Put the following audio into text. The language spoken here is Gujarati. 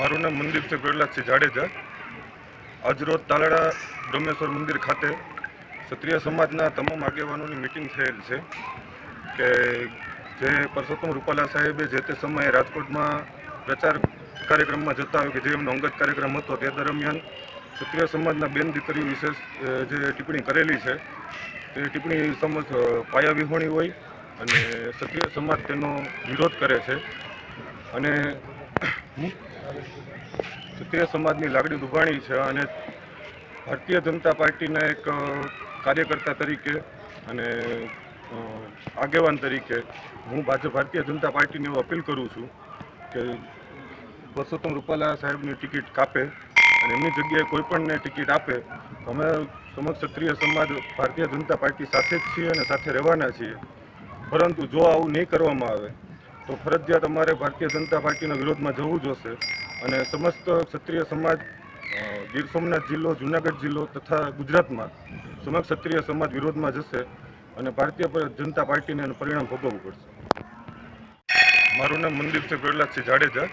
મારું નામ મનદીપસિંહ પ્રહલાદસિંહ જાડેજા. આજરોજ તાલાળા ડોમેશ્વર મંદિર ખાતે ક્ષત્રિય સમાજના તમામ આગેવાનોની મિટિંગ થયેલ છે કે જે પરસોત્તમ રૂપાલા સાહેબે જે તે સમયે રાજકોટમાં પ્રચાર કાર્યક્રમમાં જતા હોય કે જે એમનો અંગત કાર્યક્રમ હતો તે દરમિયાન ક્ષત્રિય સમાજના બેન દીકરીઓ વિશેષ જે ટિપ્પણી કરેલી છે તે ટિપ્પણી સમજ પાયાવિહોણી પાયા વિહોણી હોય અને ક્ષત્રિય સમાજ તેનો વિરોધ કરે છે અને ક્ષત્રિય સમાજની લાગણી દુભાણી છે અને ભારતીય જનતા પાર્ટીના એક કાર્યકર્તા તરીકે અને આગેવાન તરીકે હું ભાજપ, ભારતીય જનતા પાર્ટીને એવું અપીલ કરું છું કે પરસોત્તમ રૂપાલા સાહેબની ટિકિટ કાપે અને એમની જગ્યાએ કોઈપણને ટિકિટ આપે અમે સમગ્ર ક્ષત્રિય સમાજ ભારતીય જનતા પાર્ટી સાથે જ છીએ અને સાથે રહેવાના છીએ. પરંતુ જો આવું નહીં કરવામાં આવે તો ફરજિયાત અમારે ભારતીય જનતા પાર્ટીના વિરોધમાં જવું જોશે અને સમસ્ત ક્ષત્રિય સમાજ ગીર સોમનાથ જિલ્લો, જુનાગઢ જિલ્લો તથા ગુજરાતમાં સમગ્ર ક્ષત્રિય સમાજ વિરોધમાં જશે અને ભારતીય જનતા પાર્ટીને એનું પરિણામ ભોગવવું પડશે. મારું નામ મનદીપસિંહ પ્રહલાદસિંહ જાડેજા.